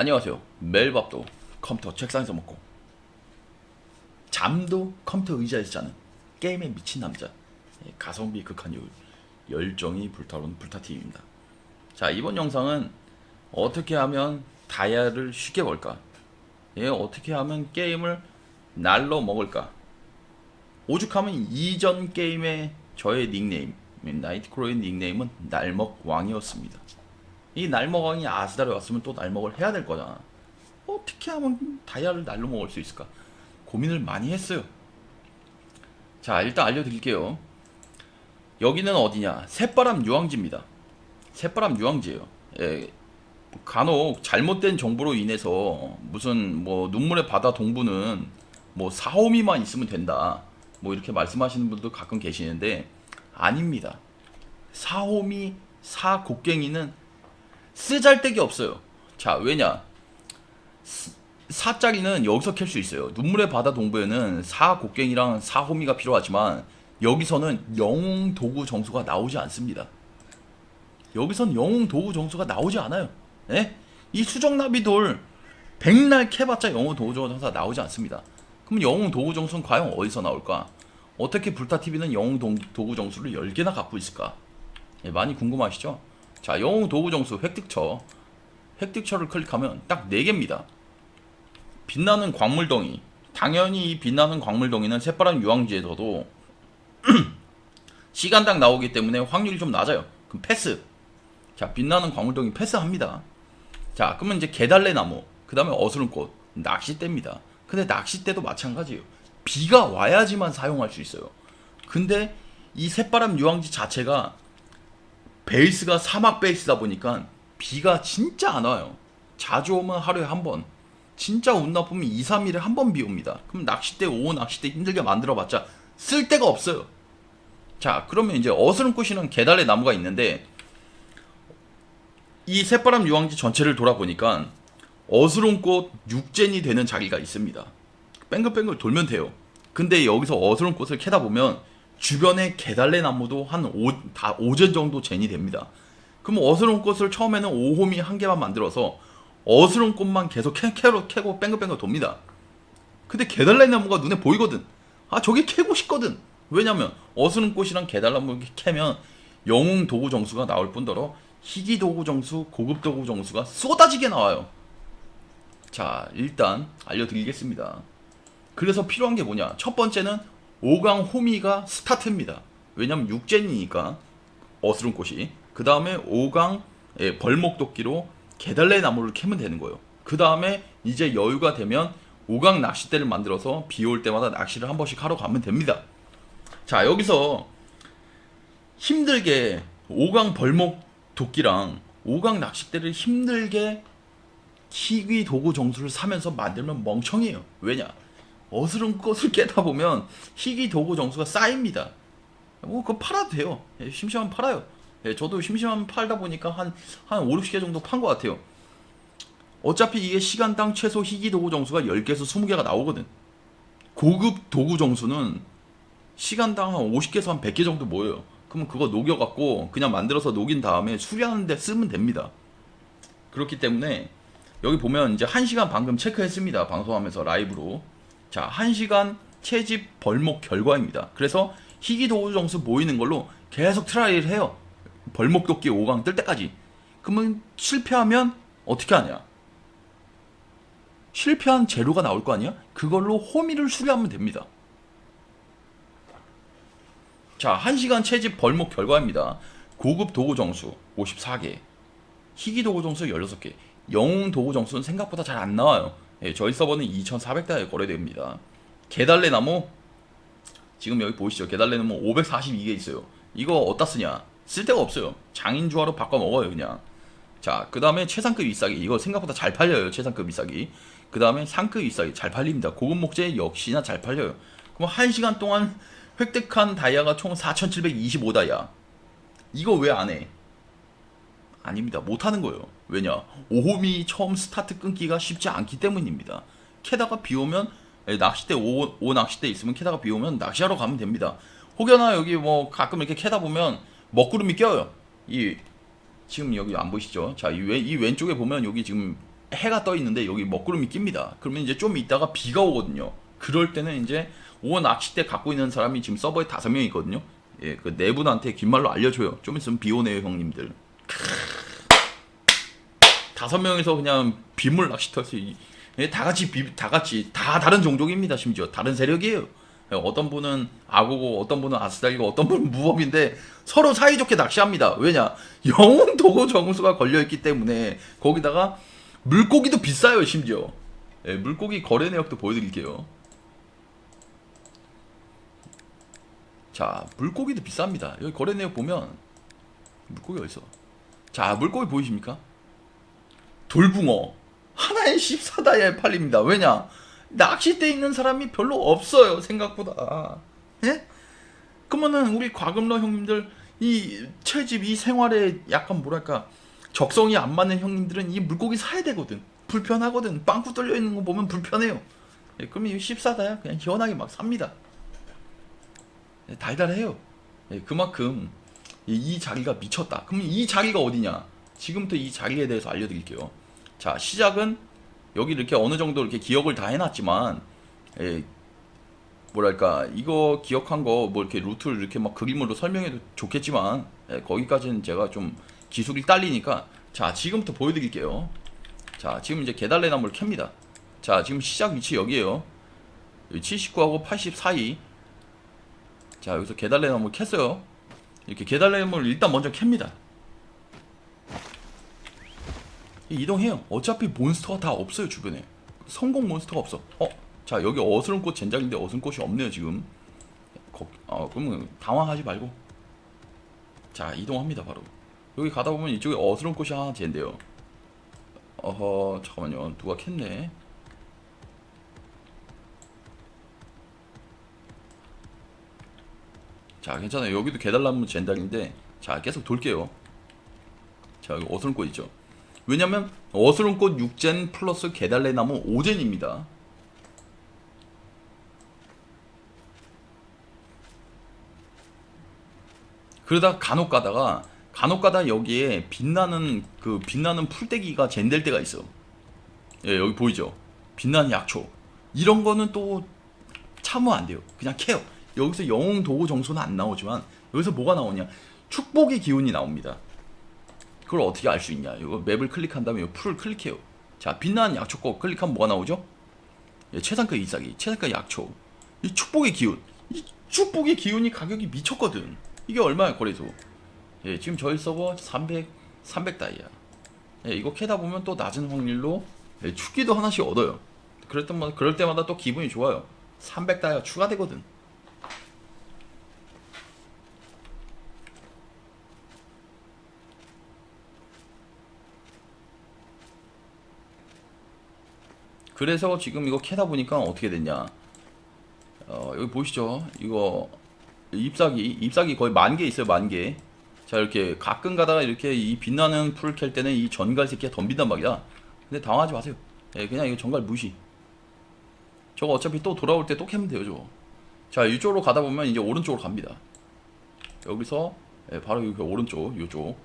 안녕하세요. 매일 밥도 컴퓨터 책상에서 먹고 잠도 컴퓨터 의자에서 자는 게임에 미친 남자 예, 가성비 극한 요일 열정이 불타오르는 불타TV입니다. 자 이번 영상은 어떻게 하면 다이아를 쉽게 벌까? 예, 어떻게 하면 게임을 날로 먹을까? 오죽하면 이전 게임의 저의 닉네임 나이트크로의 닉네임은 날먹왕이었습니다. 이 날먹왕이 아스달에 왔으면 또 날먹을 해야 될 거잖아. 어떻게 하면 다이아를 날로 먹을 수 있을까? 고민을 많이 했어요. 자, 일단 알려드릴게요. 여기는 어디냐? 새바람 유황지입니다. 새바람 유황지예요. 예, 간혹 잘못된 정보로 인해서 무슨 뭐 눈물의 바다 동부는 뭐 사오미만 있으면 된다. 뭐 이렇게 말씀하시는 분도 가끔 계시는데 아닙니다. 사오미 사곡갱이는 쓰잘데기 없어요. 자, 왜냐? 스- 사짜리는 여기서 캘 수 있어요. 눈물의 바다 동부에는 사곡갱이랑 사호미가 필요하지만 여기서는 영웅 도구 정수가 나오지 않습니다. 여기선 영웅 도구 정수가 나오지 않아요. 예? 이 수정나비 돌 백날 캐봤자 영웅 도구 정수가 나오지 않습니다. 그럼 영웅 도구 정수는 과연 어디서 나올까? 어떻게 불타TV는 영웅 도- 도구 정수를 10개나 갖고 있을까? 예, 많이 궁금하시죠? 자, 영웅 도구 정수 획득처. 획득처를 클릭하면 딱 4개입니다. 빛나는 광물덩이. 당연히 이 빛나는 광물덩이는 새파란 유황지에서도 시간당 나오기 때문에 확률이 좀 낮아요. 그럼 패스. 자, 빛나는 광물덩이 패스합니다. 자, 그러면 이제 개달래 나무, 그 다음에 어스름꽃, 낚싯대입니다. 근데 낚싯대도 마찬가지예요. 비가 와야지만 사용할 수 있어요. 근데 이 새바람 유황지 자체가 베이스가 사막 베이스다 보니까 비가 진짜 안 와요. 자주 오면 하루에 한 번. 진짜 운 나쁘면 2, 3일에 한 번 비 옵니다. 그럼 낚싯대, 오 낚싯대 힘들게 만들어 봤자 쓸 데가 없어요. 자, 그러면 이제 어스름꽃이는 개달래 나무가 있는데 이 새바람 유황지 전체를 돌아보니까 어스름꽃 육젠이 되는 자리가 있습니다. 뺑글뺑글 돌면 돼요. 근데 여기서 어스름꽃을 캐다 보면 주변에 개달래 나무도 한 오, 다 5젠 정도 젠이 됩니다. 그럼 어스름꽃을 처음에는 5홈이 한 개만 만들어서 어스름꽃만 계속 캐, 캐로 캐고 뺑글뺑글 돕니다. 근데 개달래 나무가 눈에 보이거든. 아 저게 캐고 싶거든. 왜냐면 어스름꽃이랑 개달나무 캐면 영웅 도구 정수가 나올 뿐더러 희귀 도구 정수, 고급 도구 정수가 쏟아지게 나와요. 자, 일단 알려드리겠습니다. 그래서 필요한 게 뭐냐? 첫 번째는 5강 호미가 스타트입니다. 왜냐면 육젠이니까 어스름 꽃이. 그 다음에 5강 예, 벌목도끼로 개달래 나무를 캐면 되는 거예요. 그 다음에 이제 여유가 되면 5강 낚싯대를 만들어서 비 올 때마다 낚시를 한 번씩 하러 가면 됩니다. 자, 여기서 힘들게 5강 벌목 도끼랑 5강 낚싯대를 힘들게 희귀 도구 정수를 사면서 만들면 멍청이에요. 왜냐? 어스름 것을 깨다 보면 희귀 도구 정수가 쌓입니다. 뭐 그거 팔아도 돼요. 예, 심심하면 팔아요. 예, 저도 심심하면 팔다 보니까 한, 한 5, 60개 정도 판 것 같아요. 어차피 이게 시간당 최소 희귀 도구 정수가 10개에서 20개가 나오거든. 고급 도구 정수는 시간당 한 50개에서 한 100개 정도 모여요. 그러면 그거 녹여갖고 그냥 만들어서 녹인 다음에 수리하는데 쓰면 됩니다. 그렇기 때문에 여기 보면 이제 1시간 방금 체크했습니다. 방송하면서 라이브로. 자, 1시간 채집 벌목 결과입니다. 그래서 희귀 도구 정수 모이는 걸로 계속 트라이를 해요. 벌목 도끼 5강 뜰 때까지. 그러면 실패하면 어떻게 하냐? 실패한 재료가 나올 거 아니야? 그걸로 호미를 수리하면 됩니다. 자, 1시간 채집 벌목 결과입니다. 고급 도구 정수 54개, 희귀 도구 정수 16개, 영웅 도구 정수는 생각보다 잘 안 나와요. 예, 저희 서버는 2,400대에 거래됩니다. 개달래 나무 지금 여기 보이시죠? 개달래 나무 542개 있어요. 이거 어디다 쓰냐? 쓸 데가 없어요. 장인주화로 바꿔 먹어요, 그냥. 자, 그 다음에 최상급 윗사기. 이거 생각보다 잘 팔려요, 최상급 윗사기. 그 다음에 상급 윗사기. 잘 팔립니다. 고급 목재 역시나 잘 팔려요. 그럼 1시간 동안 획득한 다이아가 총 4,725 다이아. 이거 왜 안 해? 아닙니다. 못하는 거예요. 왜냐? 오홈이 처음 스타트 끊기가 쉽지 않기 때문입니다. 캐다가 비 오면 예, 낚싯대 오, 오 낚싯대 있으면 캐다가 비 오면 낚시하러 가면 됩니다. 혹여나 여기 뭐 가끔 이렇게 캐다 보면 먹구름이 껴요. 이 지금 여기 안 보이시죠? 자, 이, 왼, 이 왼쪽에 보면 여기 지금 해가 떠 있는데 여기 먹구름이 낍니다. 그러면 이제 좀 있다가 비가 오거든요. 그럴 때는 이제 오 낚싯대 갖고 있는 사람이 지금 서버에 다섯 명 있거든요. 예, 그네 분한테 긴 말로 알려줘요. 좀 있으면 비 오네요, 형님들. 다섯 명이서 그냥 빗물 낚시터 수, 예, 다 같이 비, 다 같이 다 다른 종족입니다. 심지어 다른 세력이에요. 예, 어떤 분은 악어고, 어떤 분은 아스달이고, 어떤 분은 무법인데 서로 사이좋게 낚시합니다. 왜냐? 영웅 도구 정수가 걸려 있기 때문에 거기다가 물고기도 비싸요, 심지어. 예, 물고기 거래 내역도 보여드릴게요. 자, 물고기도 비쌉니다. 여기 거래 내역 보면 물고기 어딨어? 자, 물고기 보이십니까? 돌붕어 하나에 14다이아에 팔립니다. 왜냐? 낚싯대 있는 사람이 별로 없어요. 생각보다. 예? 그러면은 우리 과금러 형님들 이 채집 이 생활에 약간 뭐랄까 적성이 안 맞는 형님들은 이 물고기 사야 되거든. 불편하거든. 빵꾸 뚫려 있는 거 보면 불편해요. 예, 그럼 이 14다야 그냥 시원하게 막 삽니다. 예, 달달해요. 예, 그만큼 이, 이 자리가 미쳤다. 그럼 이 자리가 어디냐? 지금부터 이 자리에 대해서 알려드릴게요. 자, 시작은 여기 이렇게 어느 정도 이렇게 기억을 다 해놨지만, 예, 뭐랄까, 이거 기억한 거 뭐 이렇게 루트를 이렇게 막 그림으로 설명해도 좋겠지만, 예, 거기까지는 제가 좀 기술이 딸리니까, 자, 지금부터 보여드릴게요. 자, 지금 이제 계달래 나무를 캡니다. 자, 지금 시작 위치 여기에요. 79하고 80 사이. 자, 여기서 계달래 나무를 캤어요. 이렇게 나무를 일단 먼저 캡니다. 이동해요. 어차피 몬스터가 다 없어요 주변에. 성공 몬스터가 없어. 어, 자 여기 어스름꽃 젠장인데 어스름꽃이 없네요 지금. 거, 어, 그러면 당황하지 말고. 자 이동합니다 바로. 여기 가다 보면 이쪽에 어스름꽃이 하나 젠데요. 어허 잠깐만요 누가 캤네. 자 괜찮아요 여기도 계달나무 젠장인데 자 계속 돌게요. 자 여기 어스름꽃 있죠. 왜냐면 어스름꽃 6젠 플러스 계달래나무 5젠입니다. 그러다 간혹 가다가 간혹 가다 여기에 빛나는 그 빛나는 풀떼기가 젠될 때가 있어. 예, 여기 보이죠? 빛나는 약초. 이런 거는 또 참으면 안 돼요. 그냥 캐요. 여기서 영웅 도구 정소는 안 나오지만 여기서 뭐가 나오냐? 축복의 기운이 나옵니다. 그걸 어떻게 알 수 있냐? 이거 맵을 클릭한 다음에 이 풀을 클릭해요. 자, 빛나는 약초 꼭 클릭하면 뭐가 나오죠? 예, 최상급 이삭이, 최상급 약초. 이 축복의 기운. 이 축복의 기운이 가격이 미쳤거든. 이게 얼마야, 거래소? 예, 지금 저희 서버 300, 300 다이아. 예, 이거 캐다 보면 또 낮은 확률로 예, 축기도 하나씩 얻어요. 때마다, 그럴 때마다 또 기분이 좋아요. 300 다이아 추가되거든. 그래서 지금 이거 캐다 보니까 어떻게 됐냐. 어, 여기 보시죠. 이거 잎사귀, 잎사귀 거의 만 개 있어요, 만 개. 자, 이렇게 가끔 가다가 이렇게 이 빛나는 풀을 캘 때는 이 전갈 새끼가 덤빈단 말이야. 근데 당황하지 마세요. 예, 그냥 이거 전갈 무시. 저거 어차피 또 돌아올 때 또 캐면 돼요, 저거. 자, 이쪽으로 가다 보면 이제 오른쪽으로 갑니다. 여기서 예, 바로 여기 오른쪽, 요쪽.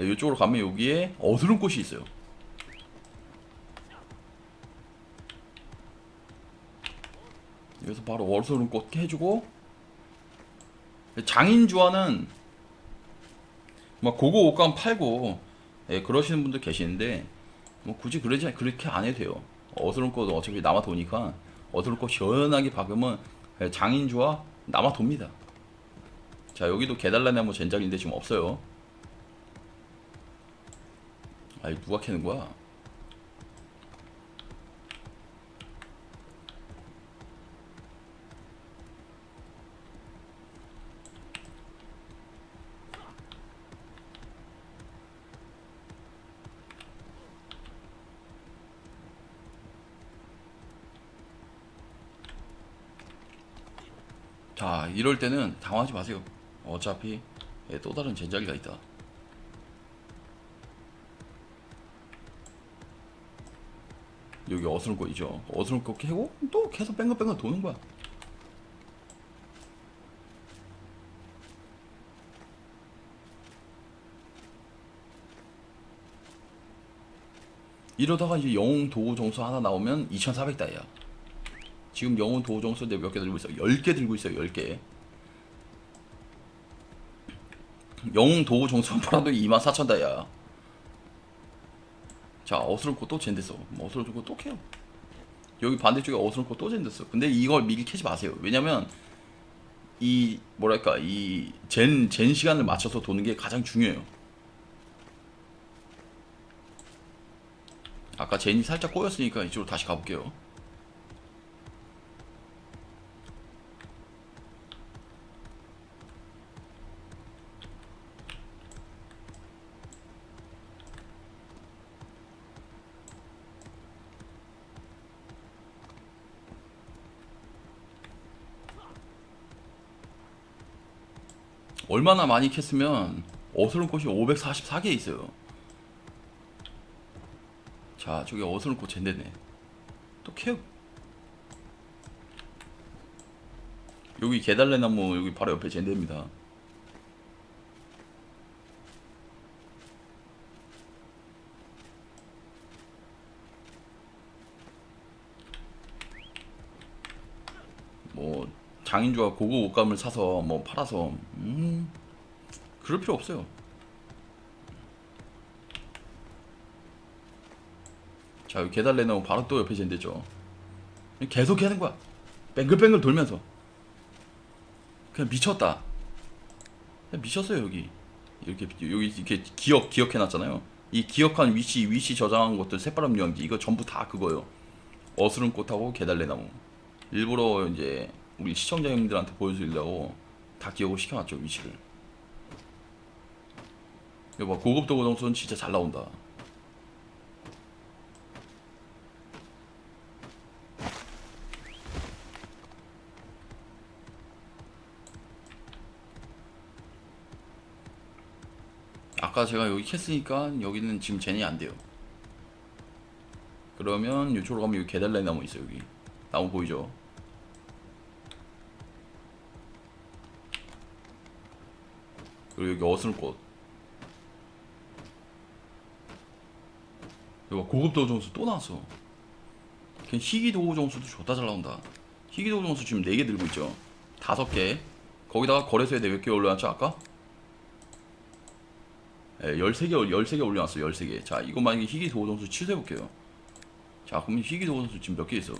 예, 이쪽으로 가면 여기에 어두른 꽃이 있어요. 여기서 바로 월소는 꽃 해주고 장인주화는 막 고고 옷감 팔고 예, 그러시는 분들 계시는데 뭐 굳이 그러지 그렇게 안 해도 돼요. 어스름 꽃 어차피 남아 도니까 어스름 꽃 시원하게 박으면 예, 장인주화 남아 돕니다. 자 여기도 개달라나무 젠장인데 지금 없어요. 아이 누가 캐는 거야? 자, 이럴 때는 당황하지 마세요. 어차피 예, 또 다른 젠자리가 있다. 여기 어스름거 있죠. 어스름거 캐고 또 계속 뺑글뺑글 도는 거야. 이러다가 이제 영웅 도구 정수 하나 나오면 2,400다이야. 지금 도구 정수 내가 몇개 들고 있어? 10개 들고 있어요. 10개. 영웅 도구 정수만 팔아도 24,000다이야. 자, 어스럽고 또 젠댔어. 뭐 어스럽고 또 캐요. 여기 반대쪽에 어스럽고 또 젠댔어. 근데 이걸 미리 캐지 마세요. 왜냐면 이 뭐랄까 이 젠 젠 시간을 맞춰서 도는 게 가장 중요해요. 아까 젠이 살짝 꼬였으니까 이쪽으로 다시 가볼게요. 얼마나 많이 캤으면 어스런 꽃이 544개 있어요. 자, 저기 어스런 꽃 젠데네. 또 캐요. 여기 개달래 나무 여기 바로 옆에 젠데입니다. 뭐 장인주가 고급 옷감을 사서 뭐 팔아서 음 그럴 필요 없어요. 자 여기 계단 내놓으면 바로 또 옆에 젠데죠. 계속 하는 거야. 뱅글뱅글 돌면서 그냥 미쳤다. 그냥 미쳤어요 여기 이렇게 여기 이렇게 기억 기억해 놨잖아요. 이 기억한 위치 위치 저장한 것들 새바람 유황지 이거 전부 다 그거요. 어스름 꽃하고 개달래 나무. 일부러 이제 우리 시청자 형님들한테 보여주려고 다 기억을 시켜놨죠 위치를. 이거 봐 고급 도구 정수는 진짜 잘 나온다. 아까 제가 여기 캤으니까 여기는 지금 젠이 안 돼요. 그러면 이쪽으로 가면 여기 개달래 나무 있어요 여기 나무 보이죠? 그리고 여기 어슬꽃. 이거 고급 도구 정수 또 나왔어. 그냥 희귀 도구 정수도 좋다 잘 나온다. 희귀 도구 정수 지금 4개 들고 있죠? 5개. 거기다가 거래소에 4개 올려놨죠 아까? 예, 13개, 13개 올려놨어 13개. 자 이거 만약에 희귀 도구 정수 취소해볼게요. 자 그러면 희귀 도구 정수 지금 몇 개 있어?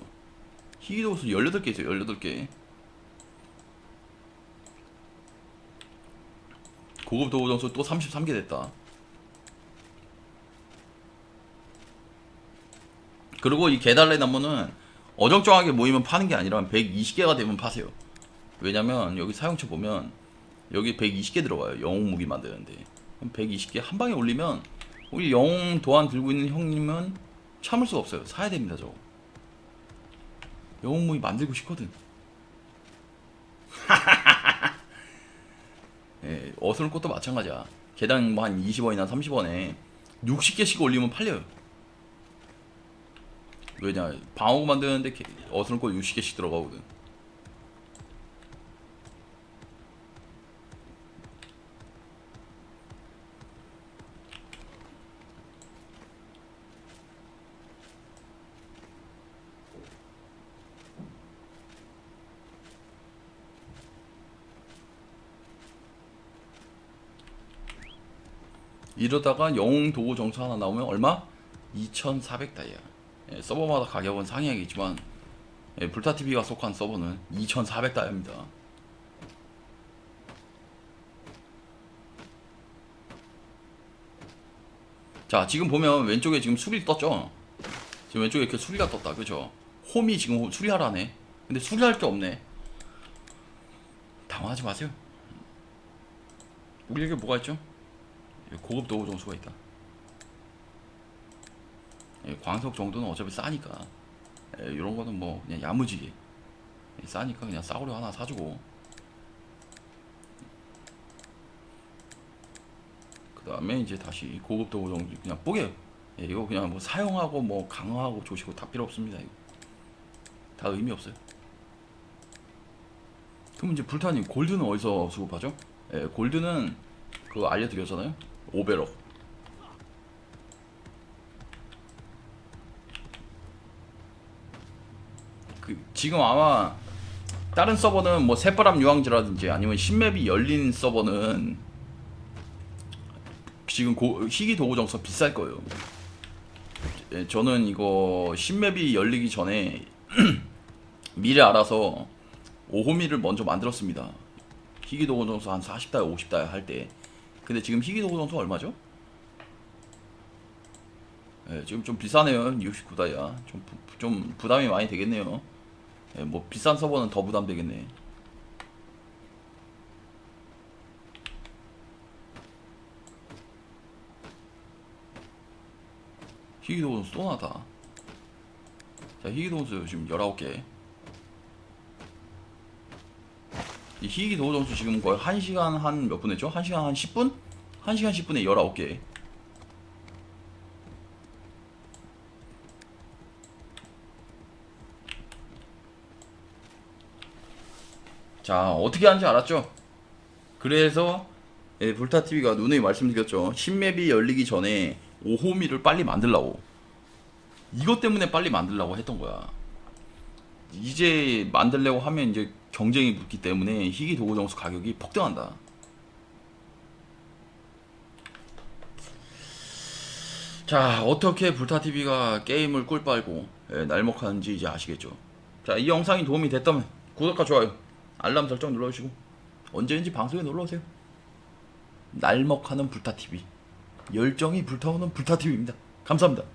희귀 도구 정수 18개 있어요 18개 고급 도구 점수 또 33개 됐다. 그리고 이 개달래 나무는 어정쩡하게 모이면 파는 게 아니라 120개가 되면 파세요. 왜냐면 여기 사용처 보면 여기 120개 들어가요. 영웅 무기 만드는데. 그럼 120개 한 방에 올리면 우리 영웅 도안 들고 있는 형님은 참을 수가 없어요. 사야 됩니다, 저거. 영웅 무기 만들고 싶거든. 예, 어스런 꽃도 마찬가지야. 개당 뭐 한 20원이나 30원에 60개씩 올리면 팔려요. 왜냐, 방어구 만드는데 개- 어스런 꽃 60개씩 들어가거든. 이러다가 영웅 도구 정수 하나 나오면 얼마? 2,400 다이아. 예, 서버마다 가격은 상이하겠지만 예, 불타TV가 속한 서버는 2,400 다이아입니다. 자, 지금 보면 왼쪽에 지금 수리 떴죠? 지금 왼쪽에 이렇게 수리가 떴다, 그죠? 홈이 지금 수리하라네. 근데 수리할 게 없네. 당황하지 마세요. 우리에게 뭐가 있죠? 고급 도구 정수가 있다. 예, 광석 정도는 어차피 싸니까 예, 이런 거는 뭐 그냥 야무지게 예, 싸니까 그냥 싸구려 하나 사주고 그 다음에 이제 다시 고급 도구 정수 그냥 뽀개요. 예, 이거 그냥 뭐 사용하고 뭐 강화하고 조시고 다 필요 없습니다. 이거. 다 의미 없어요. 그럼 이제 불타님 골드는 어디서 수급하죠? 예, 골드는 그거 알려드렸잖아요. 오베로 그 지금 아마 다른 서버는 뭐 새바람 유황지라든지 아니면 신맵이 열린 서버는 지금 고, 희귀 도구 정서 비쌀 거예요. 예, 저는 이거 신맵이 열리기 전에 미리 알아서 오호미를 먼저 만들었습니다. 희귀 도구 정서 한 40달, 50달 할 때. 근데 지금 희귀 도구 정서 얼마죠? 예, 지금 좀 비싸네요. 69다이아. 좀, 부, 좀 부담이 많이 되겠네요. 예, 뭐 비싼 서버는 더 부담되겠네. 희귀도원 쏘나다. 자, 희귀도원수 지금 19개. 이 희귀도원 점수 지금 거의 1시간 한 몇 분 했죠? 1시간 한 10분? 1시간 10분에 19개. 자, 어떻게 하는지 알았죠? 그래서 예, 불타TV가 누누이 말씀드렸죠. 신맵이 열리기 전에 오호미를 빨리 만들라고. 이것 때문에 빨리 만들라고 했던 거야. 이제 만들려고 하면 이제 경쟁이 붙기 때문에 희귀 도구 정수 가격이 폭등한다. 자, 어떻게 불타TV가 게임을 꿀 빨고 예, 날먹하는지 이제 아시겠죠? 자, 이 영상이 도움이 됐다면 구독과 좋아요, 알람 설정 눌러주시고 언제든지 방송에 놀러오세요. 날먹하는 불타TV 열정이 불타오는 불타TV입니다. 감사합니다.